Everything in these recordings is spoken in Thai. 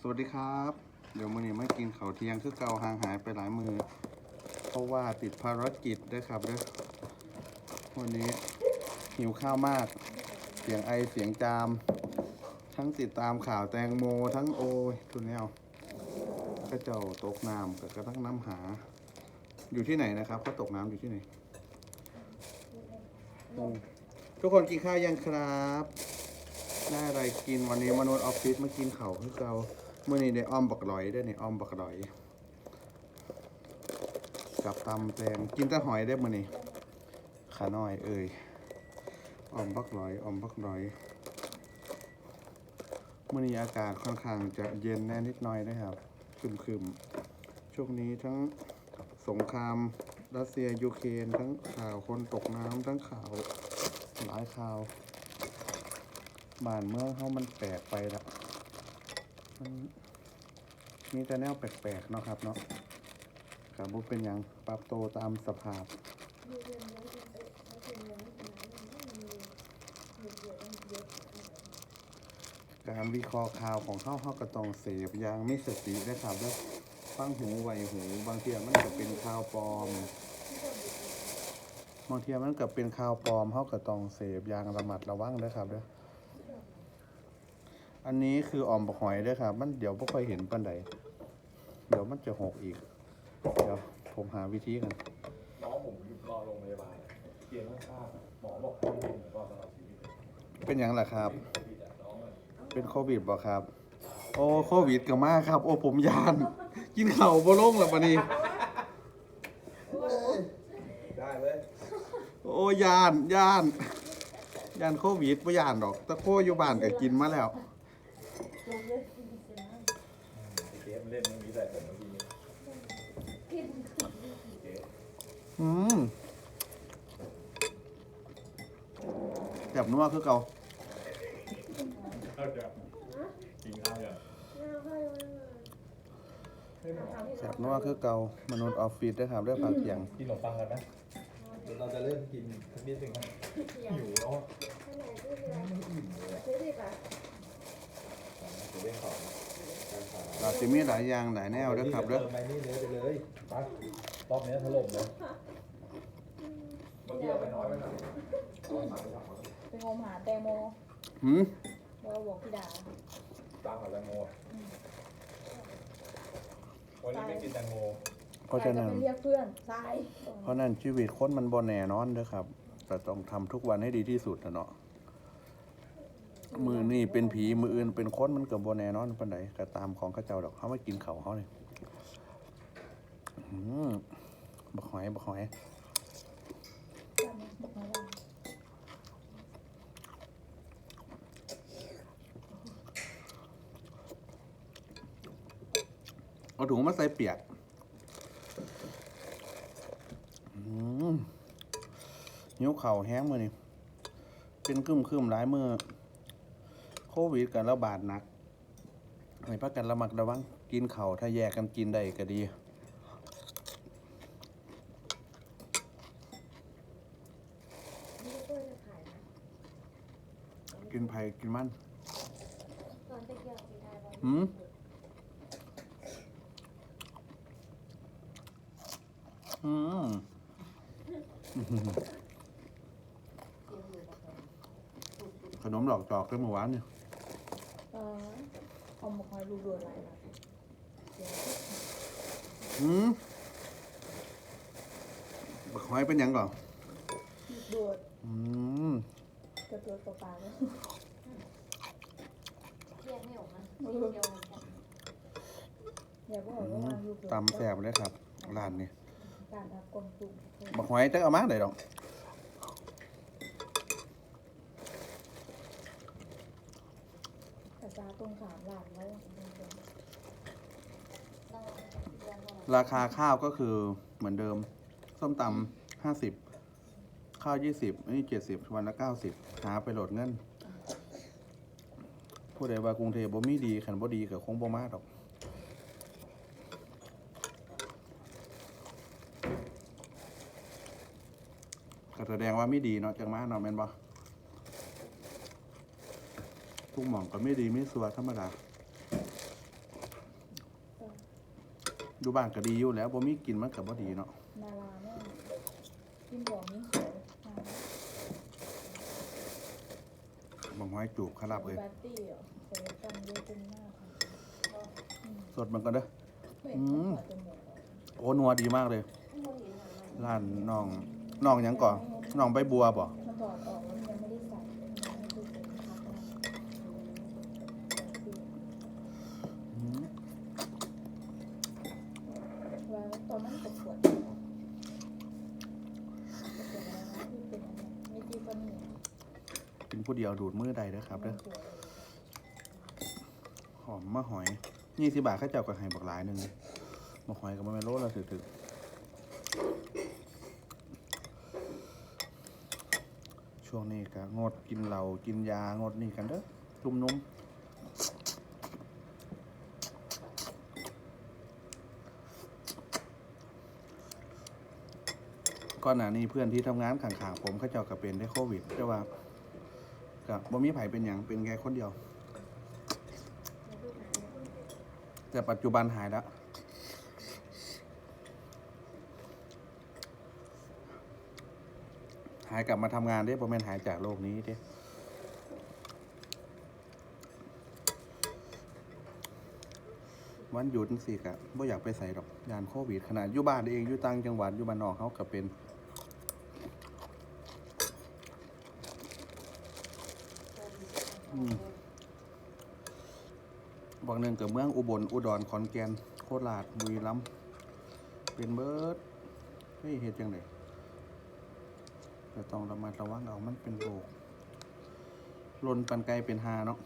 สวัสดีครับ เดี๋ยวมื้อนี้มากินข้าวเที่ยงคือเก่าห่างหายไปหลายมือ เพราะว่าติดภารกิจด้วยครับเด้อวันนี้หิวข้าวมาก เสียงไอเสียงจาม ทั้งติดตามข่าวแตงโมทั้งโอยทุนแนวก็เจ้าตกน้ำกับกระทั่งน้ำหา อยู่ที่ไหนนะครับเขาตกน้ำอยู่ที่ไหน ทุกคนกินข้าวยังครับ ได้อะไรกินวันนี้มนุษย์ออฟฟิศมากินเขาวคือเราเมื่อนี้ได้อ้อมบักลอยได้เนี่ยอ้อมบักลอย กับตำแตงกินแต่หอยได้มื่อนี้ขาน้อยเอ่ยอ้อมบักลอยอ้อมบักลอยมื่อนี้อากาศค่อนข้างจะเย็นแน่นิดหน่อยนะครับคึมๆช่วงนี้ทั้งสงครามรัสเซียยูเครนทั้งข่าวคนตกน้ำทั้งข่าวหลายข่าว บ้านเมืองเขามันแปลกไปละมันมีแต่แนวแปลกๆเนาะครับเนาะกับบุเป็นอย่างปรับโตตามสภาพการวิเคราะห์ข่าวของเข้าเข้ากระตองเสพยางมิสตินะครับแล้วฟังหูไหวหู บางทีมันก็เป็นข่าวปลอม บางทีมันก็เป็นข่าวปลอมเข้ากระตองเสพยางระมัดระวังนะครับเด้อ อันนี้คือออมบักหอยด้วยครับ มันเดี๋ยวไม่ค่อยเห็นปันใดเดี๋ยวมันจะหกอีก เดี๋ยวผมหาวิธีกันน้องผมรอโรงพยาบาลเตียงข้างๆหมอบอกต้องเป็นก็ตลอดชีวิตเลยเป็นอย่างไรครับชีวิตอะน้องอะเป็นโควิดบ่ครับ โอ้โควิดก็มากครับ โอ้ผมยาน กินเข่าวบ่ลงแล้วปะนี่ได้เลยโอ้ยานยานยานโควิดบ่ยานดอกแตะโคอยู่บ้านก็กินมาแล้ว ไอเกมเล่นมันมีแต่แต่เมื่อกี้เกม อืมแบบนัวคือเก่าข้าวจะกินข้าวยังแบบนัวคือเก่ามนุษย์ออฟฟิศด้วยครับด้วยผักเคียงกินขนมปังกันไหมเดี๋ยวเราจะเริ่มกินสักนิดหนึ่งนะหิวแล้วอะจะเล่นต่อการขายเราจะมีหลายอย่างหลายแนวด้วยครับเด้อเติมไปนี่เลยไปเลยไปรอบนี้ถล่มเลยเมื่อกี้เอา ไปน้อยไปหน่อยเอาไปสามไปสามไปงมหาแตงโมหืมแล้วก็บอกพี่ดาตามหาแตงโมอะวันนี้ไม่กินแตงโมเพราะฉะนั้นไปเรียกเพื่อนทรายเพราะนั้นชีวิตคนมันบ่แน่นอนเด้อครับ แต่ต้องทำทุกวันให้ดีที่สุดนะเนาะมือนี่เป็นผีมืออื่นเป็นคนมันก็บ่แน่นอนปานใดก็ตามของเขาเจ้าดอกเขาไม่กินเขาวเขาเนี่ยอืมบักหอยบักหอย จำนะบอกมาว่า เอาถุงมาใส่เปียกอืมนิ้วเข่าแห้งมือนี่เป็นกึ้มคืมๆหลายมือโควิดกันระบาดหนักให้พักกันระมัดระวัง กินเข่าถ้าแยกกันกินได้ก็ดี กินไผ่กินมันหืมอืมขนมดอกจอกได้เมื่อวานเนี่ยเออเอามาคอยดูดวนอะไรนะอืมบักหอยเป็นหยังก่อนดูดอืม กระตัวตัวปลาเลยเรียกไม่ออกนะเดียวเหมือนกันอย่าบอกว่ามาดูดตำแสบเลยครับร้านนี้การทำกลมตุ่มบักหอยจะเอามาได้ดอกกระจาตรงสามหลังแล้วเราเรียนว่าราคาข้าวก็คือเหมือนเดิม ส้มตำห้าสิบ ข้าวยี่สิบนี่เจ็ดสิบวันละเก้าสิบหาไปโหลดเงินผู้ใดว่ากรุงเทพบ่มีดีขันบ่ดีกับคงบ่มาดอกก็แสดงว่าไม่ดีเนาะจังมาเนาะแม่นบ่ทุกหม่องก็ไม่ดีไม่สัวธรรมดาอยู่บ้านก็ดีอยู่แล้วบ่มีกินมันก็บ่ดีเนาะนาราแม่กินบวกยิ่งสวยอ่า บังห้ อยจูบครับเอ้ยแบตตี้เหรอศัลยกรรมเยอะจนหน้าค่ะอืมสดมันก็เด้อไม่อืเห็นมเขาถอดจมูกออกโอ้นัวดีมากเลยข้างบนหินหามันร้านน้องน้องหยังก่อนน้องใบบัวบ่มันถอดออกแล้วมันยังไม่ได้ใส่มันยังไม่ได้เป็นพักนะ อืม ว่าตอนนั้นประกวดประกวดอะไรนะที่เป็นอะไรนะไม่จีฟันนี่ เป็น ผู้เดียวดูดมือใดเด้อครับเด้อหอมมะหอยยี่สิบาทข้าเจ้าก็ให้บักหลายหนึ่งมะหอยก็บ่แม่นโลละถึกช่วงนี้ก็งดกินเหล้ากินยางดนี่กันเด้อจุ่มนุ่มก่อนหน้านี้เพื่อนที่ทำงานข้างๆผมเขาเจ้าก็เป็นได้โควิดแต่ว่า กับบ่มีไผเป็นหยังเป็นแค่คนเดียว แต่ปัจจุบันหายแล้วหายกลับมาทำงานได้ประมาณหายจากโลกนี้เด้วันหยุดสิกะบ่อยากไปใส่ดอกยานโควิดขนาดอยู่บ้านเองอยู่ต่างจังหวัดอยู่บ้านนอกเขาก็เป็น บางหนึ่งกับเมืองอุบลอุดรขอนแก่นโคราชบุรีรัมย์เป็นเบิร์ดเฮ้ยเฮ็ดจังไดแต่ต้องระมัดระวังเอามันเป็นโรคลนปันไกลเป็นหาเนาะ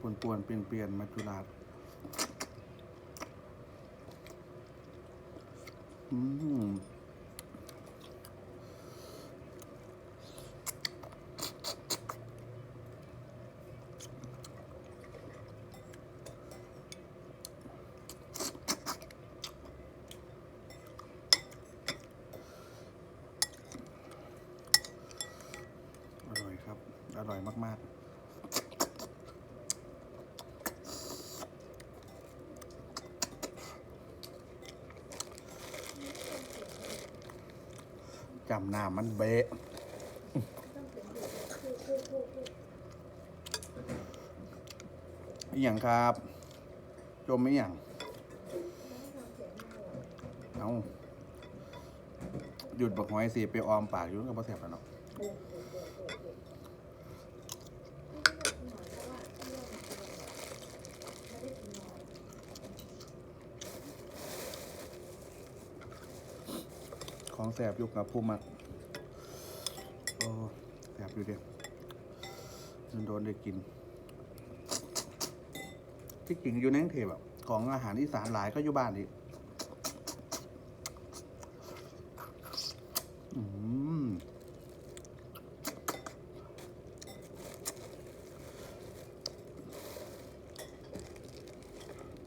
ปวนปวนๆเปลี่ยนเปลี่ยนๆมาจุฬา อร่อยครับ อร่อยมาก ๆ จำหน้ามันเบะอหย่างครับ จมไม่อหย่างเอาหยุดบักหอยสิไปออมปากอยู่กับพ่อแสบแล้วเนาะ แสบอยู่กับผู้มักโอ้แสบอยู่เดียวโดนได้กิน ที่จริงอยู่ในกรุงเทพอะของอาหารอีสานหลายก็อยู่บ้านอีกอืม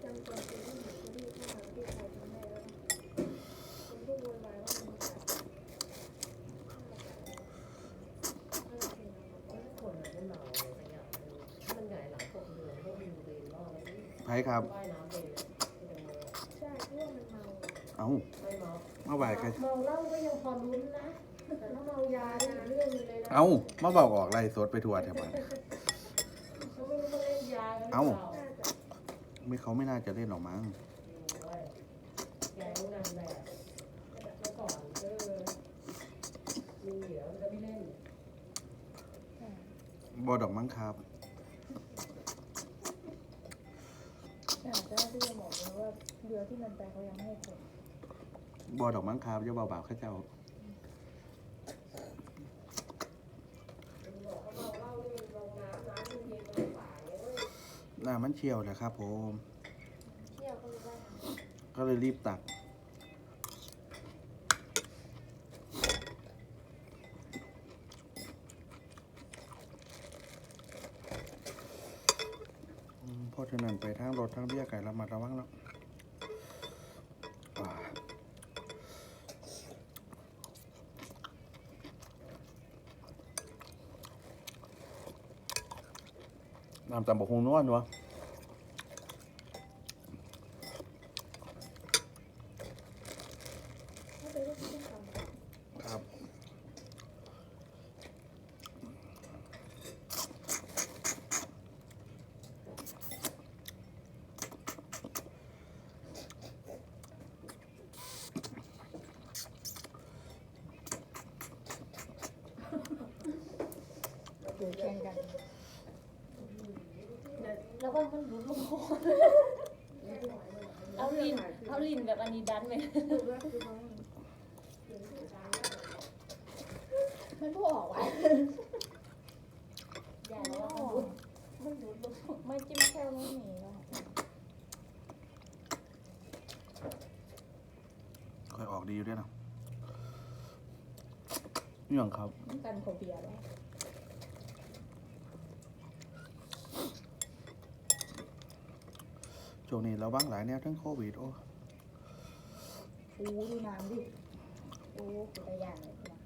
จำเป็นที่หนูที่ที่ทางที่ใครทำให้แล้วคนที่โวยวายว่ามันขาด คนอะไม่เมาเลยไปอะถ้ามันใหญ่หลังตกเรือก็มีเวรรอดแล้วนี่ ไผครับว่ายน้ำเป็นที่แตงโมใช่เพราะว่ามันเมาเอาไม่เมามาบ่ายใคร เมาเหล้าก็ยังพอลุ้นนะ แต่ถ้าเมายาเนี่ยเรื่องเลยนะเอามาบอกออกไล่สดไปทัวร์แถวบ้านเขาไม่รู้ว่าเล่นยากันหรือเอ้าเปล่าไม่เขาไม่น่าจะเล่นหรอกมั้งโอ้ยยายรู้นางแบบเมื่อก่อนเออมีเหลือมันจะไม่เล่น บอดอกมั้งครับ จ้าที่จะบอกเลยว่าเรือที่มันไปเขายังไม่ให้คนบอดอกมั้งครับอย่าเบาๆข้าเจ้าบอกเขาเมาเหล้าด้วยลงน้ำน้ำเย็นๆตรงป่าเนี่ยเว้ยหน้ามันเชียวนะครับผม เที่ยวก็รู้ว่าก็เลยรีบตัก อืมเพราะฉะนั้นไปทางรถทางเบี้ยไก่ระมัดระวังเนาะอ่า น้ำตำบกฮงนวดนัว ถ้าเป็นว่าที่ต้องทำ ครับ อยู่เคียงกัน แล้ วก็มันหลุดลงคอเอาลินเอาลินแบบอันนี้ดันไป ดูว่าคือเขา มันพูดออกว่ะอย่าแล้วว่ามันรู้มันรู้ลงไม่จิ้มแค่ไม่หนีแล้ว ค่อยออกดีอยู่ด้วยนะนี่หยังครับ มันกันโคเบียแล้ว ช่วงนี้เราบ้างหลายแนวทั้งโควิดโอ้อู้ดูน้ำดิ โอ้เป็นตัวอย่างเลยนะ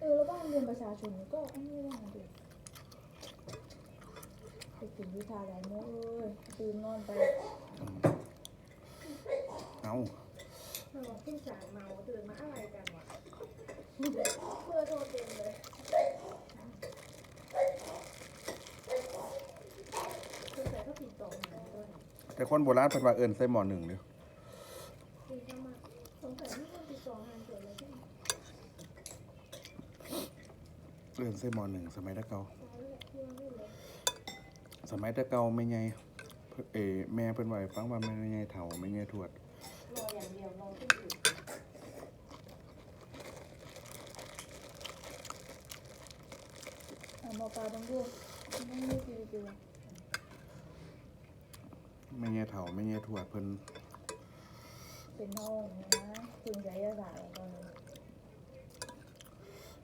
เออแล้วบ้านเรือนประชาชนก็อันนี้ว่าดิไปถึงวิชาอะไรโม้เอ้ยตื่นนอนไปเอาเราขึ้นศาลเมาตื่นมาอะไรกันวะเพื่อโทษเต็มเลยคือใส่ข้าวผิดต่อหาด้วย แต่คนโบราณเป็นว่าเอิญใส่หมอหนึ่งเดียวคือทำมาสงสัยที่คนติดต่องานเกิดอะไรขึ้นใส่หมอหนึ่งสมัยตะเกาวสมัยตะเกาไม่ไงเอแม่เพิ่นว่าให้ฟังว่าไม่ไงเฒ่าไม่ไงทวดรอางเดียวรอที่อื่นอะหมอปลาต้องดูไม่มีฟิวฟิว ไม่ไงเฒ่าไม่ไงทวดเพิ่นเป็นห้องนะถึงใจจะสายตอนนี้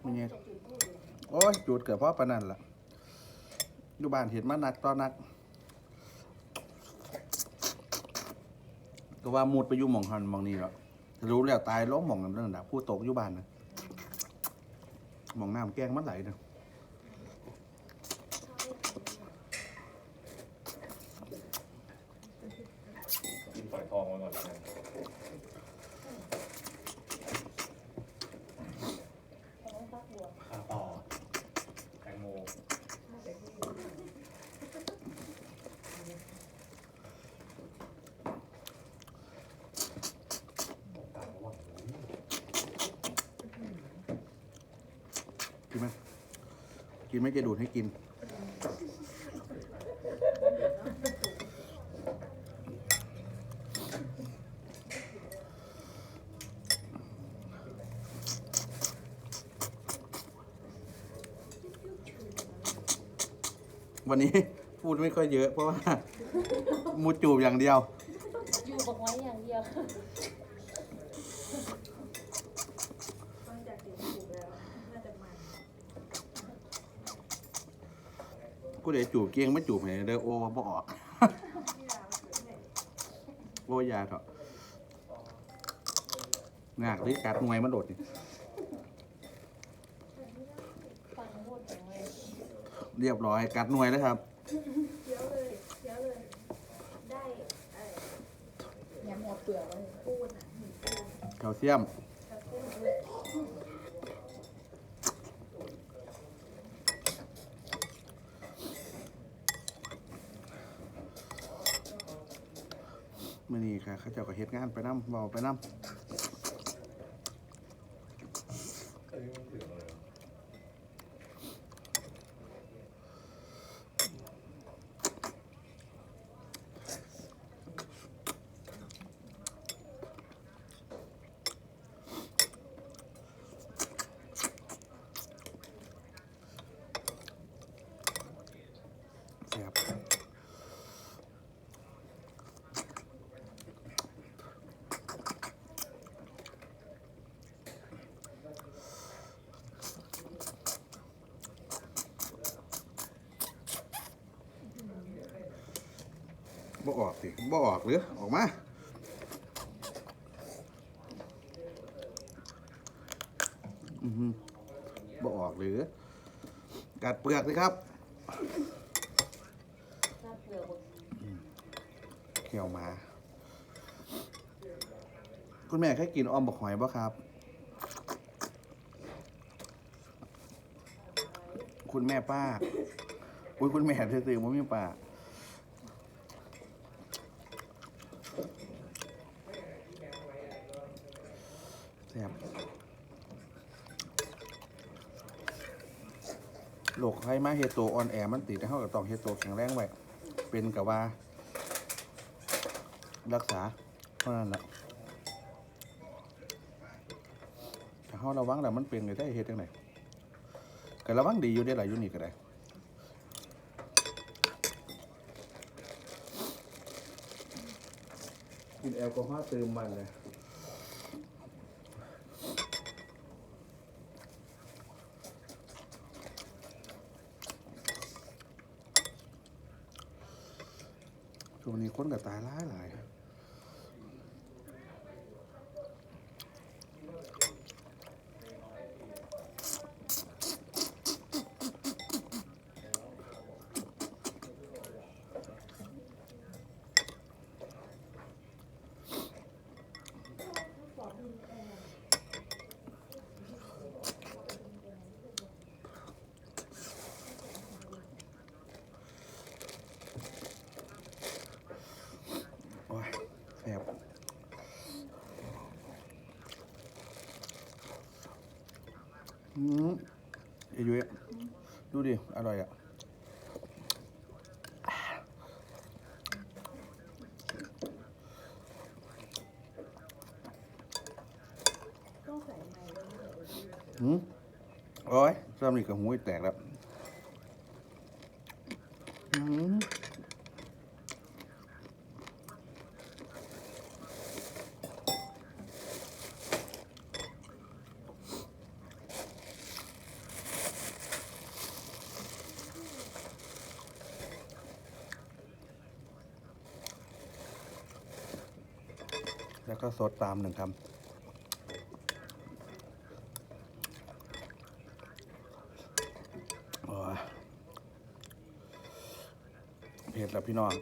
ไม่ไงโอ้ยจุดเกิดเพราะปานนั้นล่ะอยู่บ้านเห็นมานักต่อนักก็ว่ามุดไปอยู่หม่องหันหม่องนี้แล้วรู้แล้วตายล้มหม่องนั้นนั่นน่ะผู้ตกอยู่บ้านนะหม่องน้ำแกงมันไหลนะ กินฝอยทองมาก่อนนะ ต้องพักบัว ข้าวต่อแตงโมบอกตามระหว่างนี้ กินไหม กินไม่จะดูดให้กิน วันนี้พูดไม่ค่อยเยอะเพราะว่ามูจูบอย่างเดียว อยู่บอกไว้อย่างเดียว ฟังจากเสียงถูกแล้ว น่าจะมัน กูเดี๋ยวจูบเกียงไม่จูบให้เด้อโอ้บ่ออกที่เราเกิดเหตุโอ้ยาเถอะงากหรือกัดมวยมันโดดนี่ฟังพูดถึงเลยเรียบร้อยกัดหน่วยแล้วครับเคี้ยวเลยเคี้ยวเลยได้ไอ้ยำหัวเปลือกเลยปูนอะหินปูนแคลเซียม กระปุ้นเลย มื่อนี้ค่ะเขาเจ้าก็เฮ็ดงานไปน้ำเบาไปน้อันนี้มันถึงเลยำแซ่บบ่ ออกสิบ่ออกหรือออกมาอืออบ่ออกหรือ กัดเปลือกสิครับเขียวมา คุณแม่เคยกินออมบกหอยบ่ครับ คุณแม่ป้าอุ้ยคุณแม่ซื่อๆบ่มีป้าแซ่บ โรคไข้มาเฮโตออนแอมันติดแต่เฮาก็ต้องเฮโตแข็งแรงไว้เป็นกับว่า รักษาเท่านั้นแหละถ้าเฮาระวังแล้วมันเป็นก็ได้เฮ็ดจังไดก็ระวังดีอยู่ได้หลายยูนี่ก็ได้กินแอลกอฮอล์เติมมันเลย ช่วงนี้ คนก็ตายหลายหลาย อืมเอ้ยยุ้ยดูดิ อร่อยอะต้องใส่ในด้วยนะหืมโอ้ยซ้ำนี่กับหูยแตกแล้ว ก็สดตามหนึ่งคำเผ็ดแล้วพี่น้อง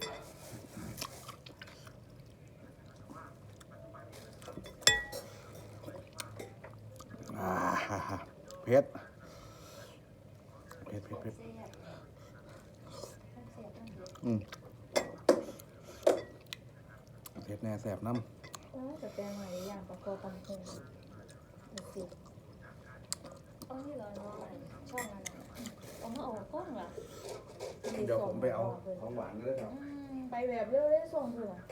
อ่าฮ่าฮ่าเผ็ดเผ็ดเผ็ดเผ็ด แซ่บทั้งแซ่บทั้งเผ็ด อืมเผ็ดแน่แสบน้ เออแต่แปลงใหม่ อย่างประกอบตำคงเดี๋ยวสิเอาที่เราเนาะช่องอะไรเอามาออกกล้องเหรอำเดี๋ยวผมไปเอาของหวานด้วยครับ อืมไปแบบเร็วได้ส่งเถอะ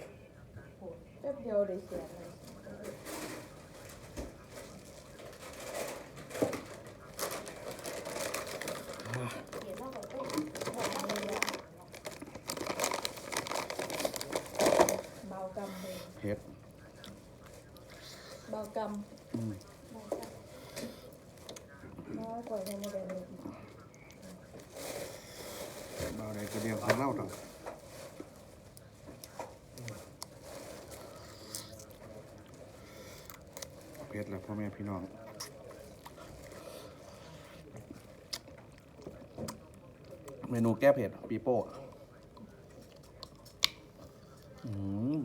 โหแป๊บเดียวเดี๋ยวเสียเลย เขียนว่าแบบเอ้ยบอกว่าเลยอะเบากำเลย เผ็ด เบากอืมน้อยกว่าในโมดลเลยเบาได้ก็เดียวของเล่าต่อเผ็ดแล้วพ่อแม่พี่น้องเมนูแก้เผ็ดปีโป้อืม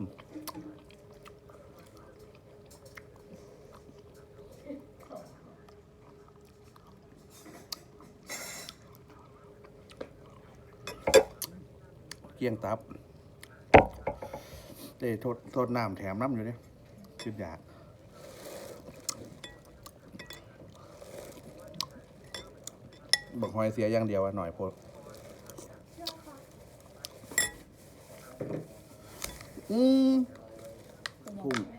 เกียงตับเต้โทษโทษน้ำแถมน้ำอยู่เนี่ยคิดอยากบอกหอยเสียอย่างเดียวอะหน่อยโพดอืมเป็นยังพุ่ง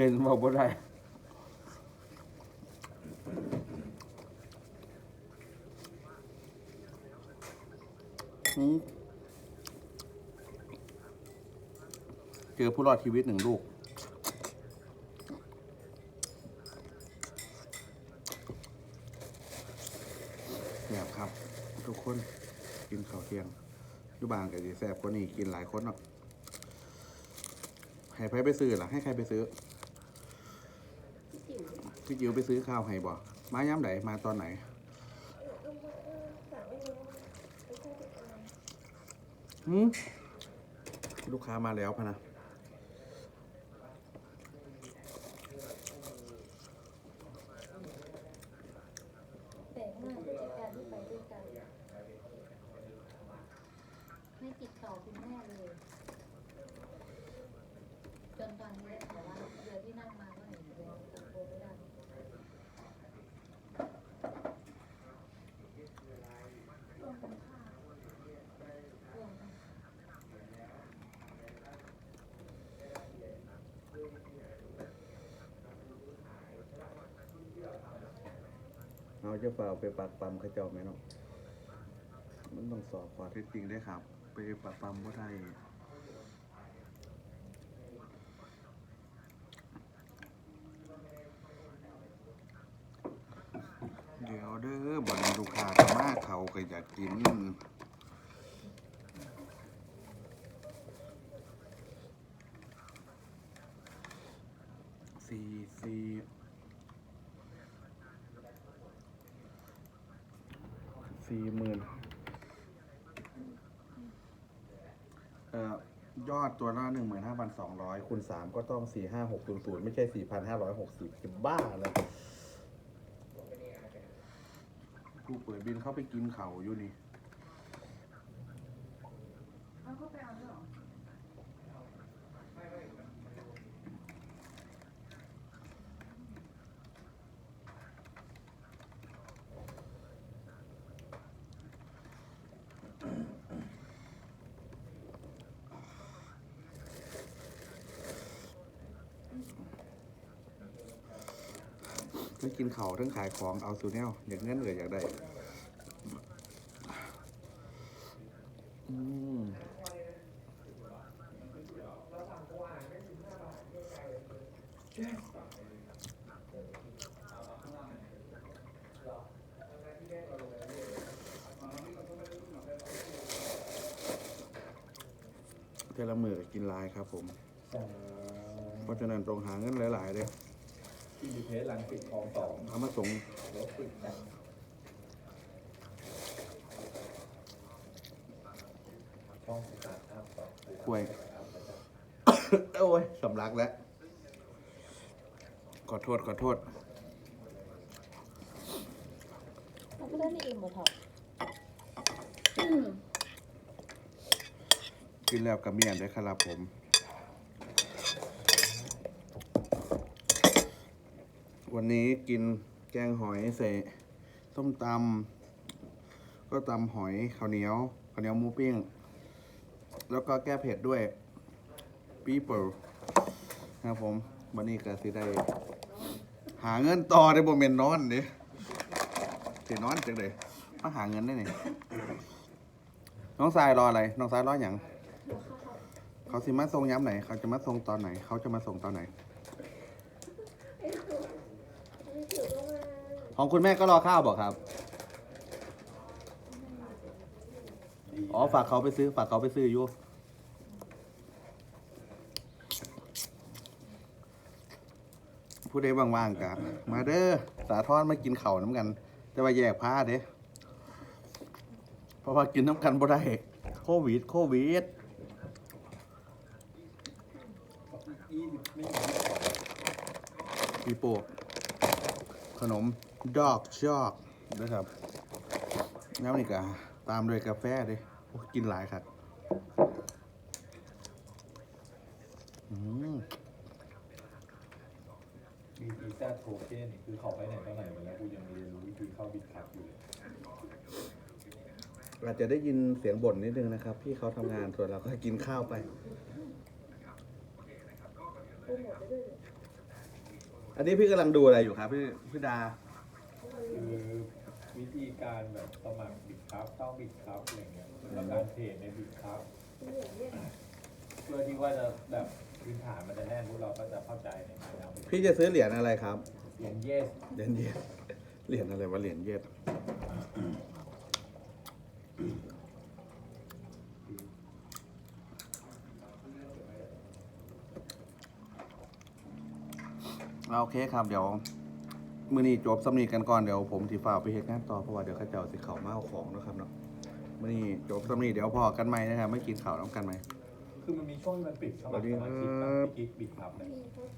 ย็นบอบ่ได้เจอผู้รอดชีวิตหนึ่งลูก แบบครับ ทุกคนกินข้าวเที่ยงยุบางกับดีแซบคนนี้กินหลายคนเนาะให้ใครไปซื้อหรอให้ใครไปซื้อ พี่จิ๋วไปซื้อข้าวให้บ่มาย้ำไหนมาตอนไหน หืมลูกค้ามาแล้วพะนะ แปลกมากผู้จัดการที่ไปด้วยกัน ไม่ติดต่อคุณแม่เลย จนตอนนี้ได้ข่าวว่าเรือที่นั่งมาก็เห็นเรือตะโกนไม่ได้รวมกันค่ะรวมกัน เอา จะเปล่าไปปักปั๊มเขาเจ้าไหมเนาะมันต้องสอบข้อเท็จจริงได้ครับ ไปปักปั๊มก็ได้เดี๋ยวเด้อบันลูกค้าก็มาเขาก็อยากกินสี่สี่ สี่หมื่นเอ่อยอดตัวละหนึ่งหมื่นห้าพันสองร้อยคูณสามก็ต้องสี่ห้าหกศูนย์ศูนย์ไม่ใช่สี่พันห้าร้อยหกสิบจะบ้าเลยกูเปิดบินเข้าไปกินเขาอยู่นี่ เอาเข้าไปเอาด้วยเหรอ ทั้ งกินเขาวทั้งขายของเอาสูแนวอยากเงินเหลืออยากได้อืมเทละมือก็กินหลายครับผม เพราะฉะนั้นต้องหาเงินหลาย ๆ เลย ที่ดีเพสลังปิดคลองสองเอามาส่งรถติดจัดช่องสตาร์ทอัพต่อป่วย โอ้ยสำลักแล้ว ขอโทษ ขอโทษเราก็ได้ในเอ็มหมดเถอะกินแล้วกับเมียนด้วยครับผม วันนี้กินแกงหอยใส่ส้มตำก็ตำหอยข้าวเหนียวข้าวเหนียวมูปิ้ง แล้วก็แก้เผ็ดด้วยปีเปิลนะครับผมวันนี้ก็สิได้ หาเงินต่อได้บ่เมนนอนเด้สินอนจังเลยมาหาเงินได้นี่น้องสายรออะไร น้องสายรออย่าง เขาสิมาส่งย้ำไหน เขาจะมาส่งตอนไหน เขาจะมาส่งตอนไหน ไอ้จิ๋วไอ้จิ๋วก็มา ของคุณแม่ก็รอข้าวบอกครับ อ๋อฝากเขาไปซื้อ ฝากเขาไปซื้ออยู่ผู้ใดว่างๆกันมาเด้อสาทอนมากินเข่าน้ำกัน แต่ว่าแยกผ้าเด้เพราะว่ากินน้ำกันบ่ได้โควิด โควิดปีโป้ขนม ดอกชอกนะครับ แล้วนี่ก็ตามด้วยกาแฟเด้โอ้กินหลายครับอืมมีวีซ่าโทเค็นคือเขาไปไหนต่อไหนมาแล้วกูยังเรียนรู้วิธีเข้าบิตคับอยู่เลยอาจจะได้ยินเสียงบ่นนิดนึงนะครับ พี่เขาทำงานส่วนเราก็กินข้าวไปโปรโมทไปด้วยเลยอันนี้พี่กำลังดูอะไรอยู่ครับ พี่พี่ดา คือวิธีการแบบสมัครบิตคับเข้าบิตคับอะไรเงี้ยแล้วการเทรดในบิตคับเหลืองเนี่ยเพื่อที่ว่าจะแบบพื้นฐานมันจะแน่นพวกเราก็จะเข้าใจในการเอาไปพี่จะซื้อเหรียญอะไรครับเรียนเยสเหรียญเยดเหรียญอะไรวะเหรียญเยดเอาโอเคครับเดี๋ยว มือนี้จบสำนีกันก่อนเดี๋ยวผมสีฟ้ากไปเฮ็ดงานต่อเพราะว่าเดี๋ยวเข้าเจ้าสิเขามาเอาของนะครับเนาะมือนี้จบสำนีเดี๋ยวพอกันไหมนะครับไม่กินข้าวน้ำกันไหมคือมันมีช่วงที่มันปิดสำหรับสมาชิกแบบพี่กิ๊กปิดครับเนี่ยมีพวก